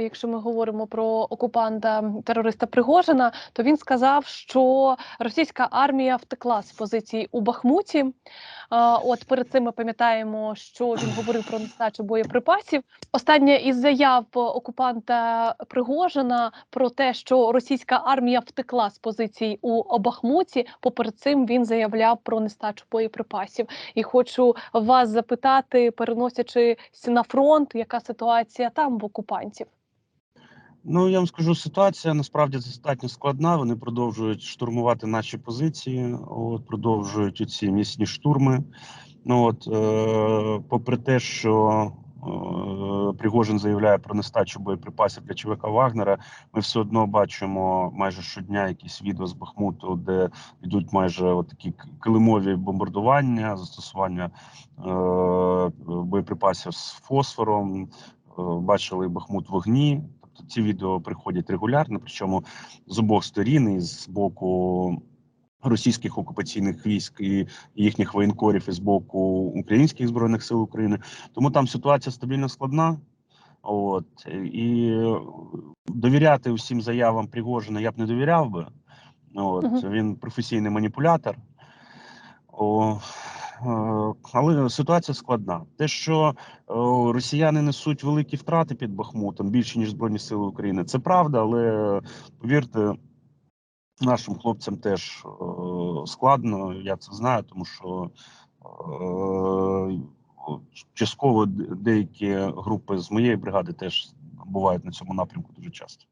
Якщо ми говоримо про окупанта терориста Пригожина, то він сказав, що російська армія втекла з позицій у Бахмуті. От перед цим ми пам'ятаємо, що він говорив про нестачу боєприпасів. Остання із заяв окупанта Пригожина про те, що російська армія втекла з позицій у Бахмуті. Поперед цим він заявляв про нестачу боєприпасів. І хочу вас запитати, переносячись на фронт, яка ситуація там в окупантів? Ну я вам скажу, ситуація насправді достатньо складна. Вони продовжують штурмувати наші позиції, от продовжують оці місні штурми. Ну от, е, попри те, що е, Пригожин заявляє про нестачу боєприпасів для ЧВК Вагнера, ми все одно бачимо майже щодня якісь відео з Бахмуту, де йдуть майже от такі килимові бомбардування, застосування е, боєприпасів з фосфором. Е, Бачили Бахмут вогні. Ці відео приходять регулярно, причому з обох сторін, і з боку російських окупаційних військ і їхніх воєнкорів, і з боку українських збройних сил України. Тому там ситуація стабільно складна. От і довіряти усім заявам Пригожина я б не довіряв би. От Мгм. він професійний маніпулятор. О, але ситуація складна. Те, що росіяни несуть великі втрати під Бахмутом, більше ніж Збройні Сили України, це правда, але повірте, нашим хлопцям теж е, складно. Я це знаю, тому що е, частково деякі групи з моєї бригади теж бувають на цьому напрямку дуже часто.